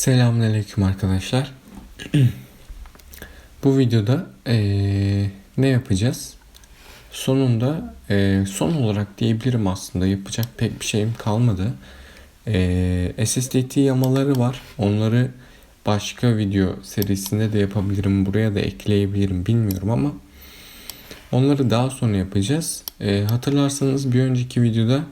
Selamünaleyküm arkadaşlar. Bu videoda eee, ne yapacağız? Sonunda eee, son olarak diyebilirim aslında yapacak pek bir şeyim kalmadı. Eee SSD yamaları var. Onları başka video serisinde de yapabilirim. Buraya da ekleyebilirim bilmiyorum ama onları daha sonra yapacağız. Eee, hatırlarsanız bir önceki videoda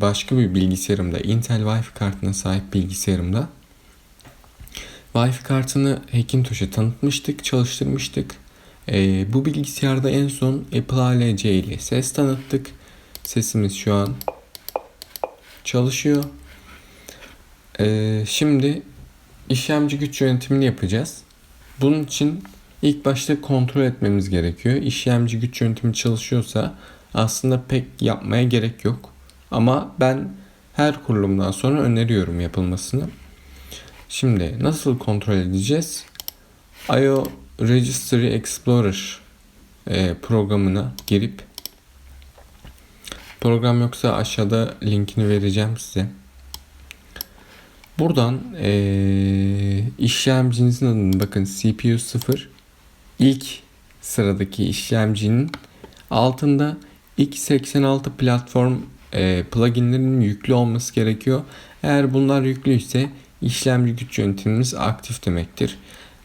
başka bir bilgisayarımda Intel Wi-Fi kartına sahip bilgisayarımda Wi-Fi kartını Hackintosh'a tanıtmıştık, çalıştırmıştık. Ee, bu bilgisayarda en son Apple ALC ile ses tanıttık. Sesimiz şu an çalışıyor. Ee, şimdi işlemci güç yönetimini yapacağız. Bunun için ilk başta kontrol etmemiz gerekiyor. İşlemci güç yönetimi çalışıyorsa aslında pek yapmaya gerek yok. Ama ben her kurulumdan sonra öneriyorum yapılmasını. Şimdi nasıl kontrol edeceğiz? IO Registry Explorer e, programına girip program yoksa aşağıda linkini vereceğim size. Buradan e, işlemcinizin adını bakın CPU 0 ilk sıradaki işlemcinin altında x86 platform e, pluginlerin yüklü olması gerekiyor. Eğer bunlar yüklüyse işlemci güç yönetimimiz aktif demektir.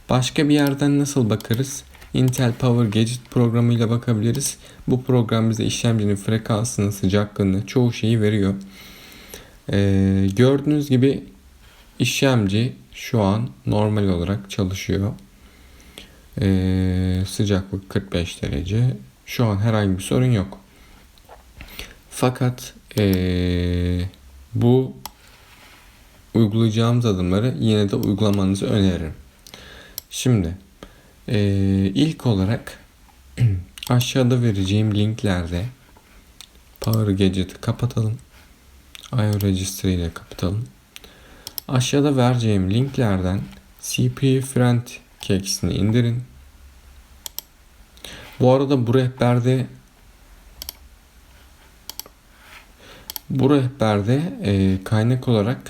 Başka bir yerden nasıl bakarız? Intel Power Gadget programıyla bakabiliriz. Bu program bize işlemcinin frekansını, sıcaklığını, çoğu şeyi veriyor. Ee, gördüğünüz gibi işlemci şu an normal olarak çalışıyor. Ee, sıcaklık 45 derece. Şu an herhangi bir sorun yok. Fakat ee, bu uygulayacağımız adımları yine de uygulamanızı öneririm. Şimdi ee, ilk olarak aşağıda vereceğim linklerde Power Gadget'ı kapatalım. IO Registry ile kapatalım. Aşağıda vereceğim linklerden CPU Friend Cakes'ini indirin. Bu arada bu rehberde Bu rehberde e, kaynak olarak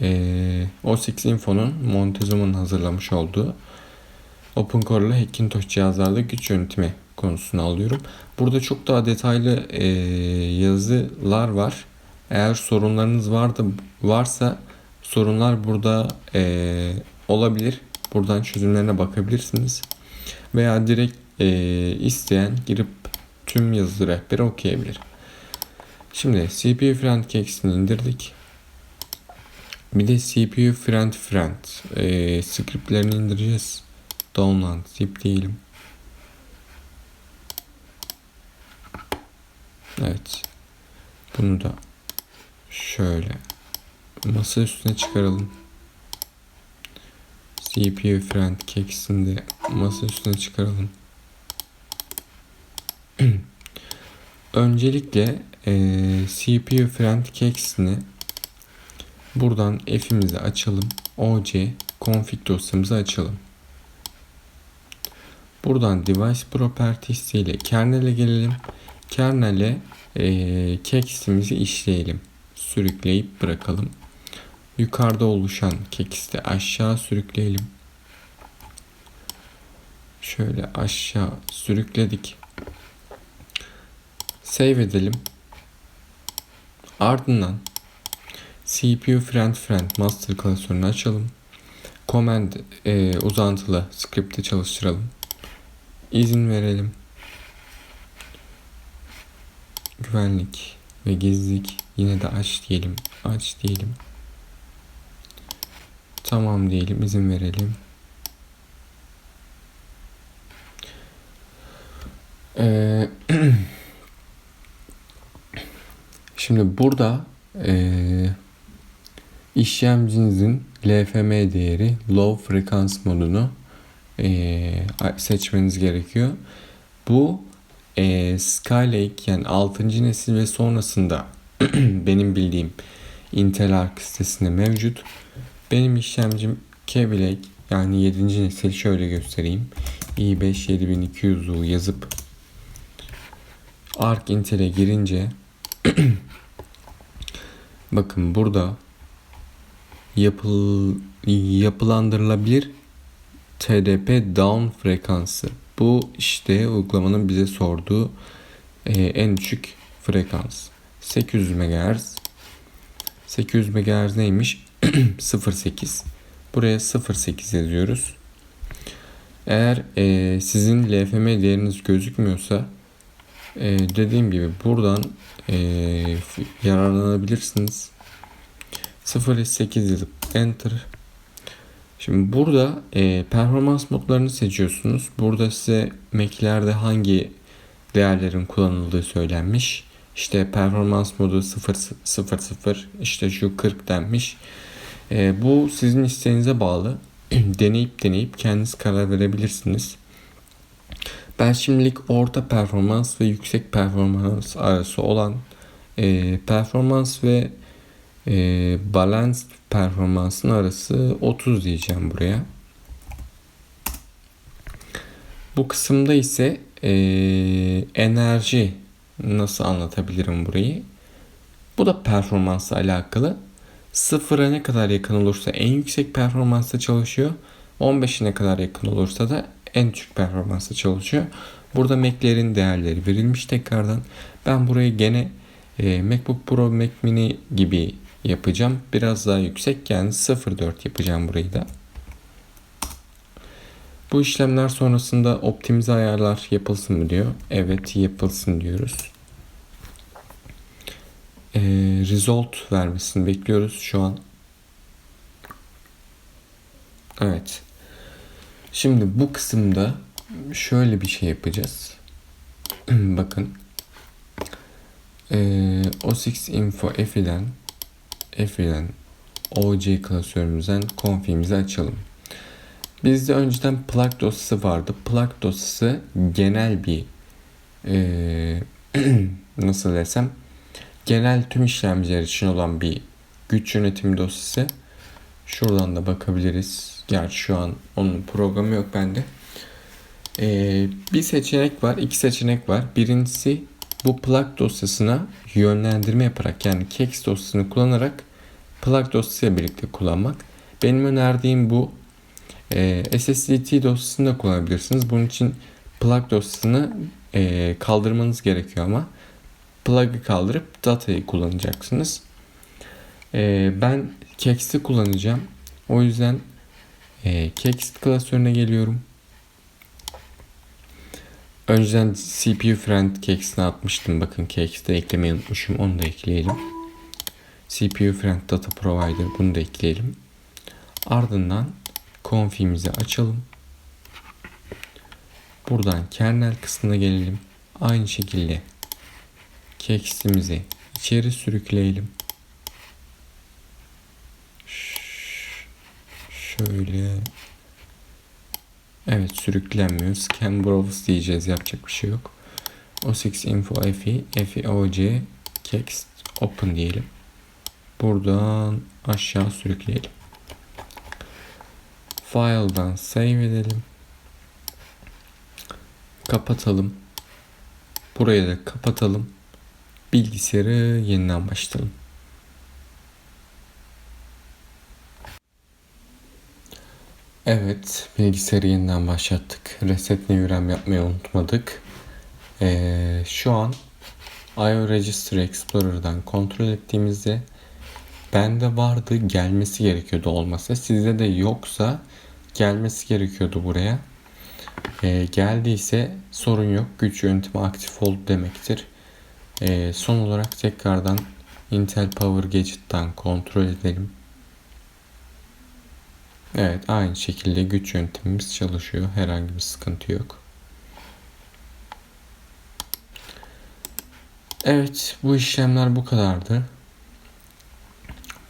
e, O6 Info'nun Montezoom'un hazırlamış olduğu OpenCore ile Hackintosh cihazlarda güç yönetimi konusunu alıyorum. Burada çok daha detaylı e, yazılar var. Eğer sorunlarınız vardı varsa sorunlar burada e, olabilir. Buradan çözümlerine bakabilirsiniz. Veya direkt e, isteyen girip tüm yazılı rehberi okuyabilir. Şimdi CPU Friend Cakes'ini indirdik. Bir de CPU Friend Friend e, scriptlerini indireceğiz. Download zip diyelim. Evet. Bunu da şöyle masa üstüne çıkaralım. CPU Friend Cakes'ini de masa üstüne çıkaralım. Öncelikle e, CPU Friend Cakes'ini buradan F'imizi açalım. OC config dosyamızı açalım. Buradan Device Properties ile kernel'e gelelim. Kernel'e e, Cakes'imizi işleyelim. Sürükleyip bırakalım. Yukarıda oluşan Cakes'i aşağı sürükleyelim. Şöyle aşağı sürükledik. Save edelim. Ardından CPU friend friend master klasörünü açalım. Command e, uzantılı script'i çalıştıralım. İzin verelim. Güvenlik ve gizlilik yine de aç diyelim. Aç diyelim. Tamam diyelim. izin verelim. Eee Şimdi burada e, işlemcinizin LFM değeri low frequency modunu e, seçmeniz gerekiyor. Bu e, Skylake yani 6. nesil ve sonrasında benim bildiğim Intel Arc sitesinde mevcut. Benim işlemcim Kaby yani 7. nesil şöyle göstereyim. i5 7200U yazıp Arc Intel'e girince Bakın burada yapıl, yapılandırılabilir TDP down frekansı. Bu işte uygulamanın bize sorduğu e, en düşük frekans. 800 MHz. 800 MHz neymiş? 0.8. Buraya 0.8 yazıyoruz. Eğer e, sizin LFM değeriniz gözükmüyorsa e, dediğim gibi buradan e, yararlanabilirsiniz. 0.8 yazıp enter. Şimdi burada e, performans modlarını seçiyorsunuz. Burada size Mac'lerde hangi değerlerin kullanıldığı söylenmiş. İşte performans modu 0 0 0 işte şu 40 denmiş. E, bu sizin isteğinize bağlı. deneyip deneyip kendiniz karar verebilirsiniz. Ben şimdilik orta performans ve yüksek performans arası olan e, performans ve e, balanced performansın arası 30 diyeceğim buraya. Bu kısımda ise e, enerji nasıl anlatabilirim burayı? Bu da performansla alakalı. Sıfıra ne kadar yakın olursa en yüksek performansta çalışıyor. 15'e ne kadar yakın olursa da en düşük performansta çalışıyor. Burada Mac'lerin değerleri verilmiş tekrardan. Ben burayı gene e, MacBook Pro, Mac Mini gibi yapacağım. Biraz daha yüksek yani 0.4 yapacağım burayı da. Bu işlemler sonrasında optimize ayarlar yapılsın mı diyor. Evet yapılsın diyoruz. Ee, result vermesini bekliyoruz şu an. Evet. Şimdi bu kısımda şöyle bir şey yapacağız. Bakın. Ee, OSX info F'den F'den OC klasörümüzden config'imizi açalım. Bizde önceden plug dosyası vardı. Plug dosyası genel bir ee, nasıl desem genel tüm işlemciler için olan bir güç yönetimi dosyası. Şuradan da bakabiliriz. Gerçi şu an onun programı yok bende. Ee, bir seçenek var, iki seçenek var. Birincisi bu plug dosyasına yönlendirme yaparak yani kex dosyasını kullanarak plug dosyasıyla birlikte kullanmak. Benim önerdiğim bu. E, SSDT dosyasını da kullanabilirsiniz. Bunun için plug dosyasını e, kaldırmanız gerekiyor ama plug'ı kaldırıp datayı kullanacaksınız. E, ben Kext'i kullanacağım. O yüzden e, Kext klasörüne geliyorum. Önceden CPU friend Kext'ini atmıştım. Bakın Kext'e eklemeyi unutmuşum. Onu da ekleyelim. CPU friend data provider bunu da ekleyelim. Ardından config'imizi açalım. Buradan kernel kısmına gelelim. Aynı şekilde kextimizi içeri sürükleyelim. Şöyle Evet sürüklenmiyor. Scan browse diyeceğiz. Yapacak bir şey yok. O6 info fi fi oc kext open diyelim. Buradan aşağı sürükleyelim. File'dan save edelim. Kapatalım. Burayı da kapatalım. Bilgisayarı yeniden başlayalım. Evet, bilgisayarı yeniden başlattık. Reset New yapmayı unutmadık. Ee, şu an IO Registry Explorer'dan kontrol ettiğimizde bende vardı gelmesi gerekiyordu olmasa. Sizde de yoksa gelmesi gerekiyordu buraya. Ee, geldiyse sorun yok. Güç yönetimi aktif oldu demektir. Ee, son olarak tekrardan Intel Power Gadget'tan kontrol edelim. Evet aynı şekilde güç yöntemimiz çalışıyor. Herhangi bir sıkıntı yok. Evet bu işlemler bu kadardı.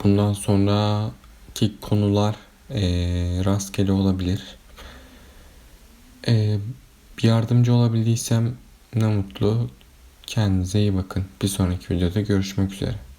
Bundan sonraki konular e, rastgele olabilir. E, yardımcı olabildiysem ne mutlu. Kendinize iyi bakın. Bir sonraki videoda görüşmek üzere.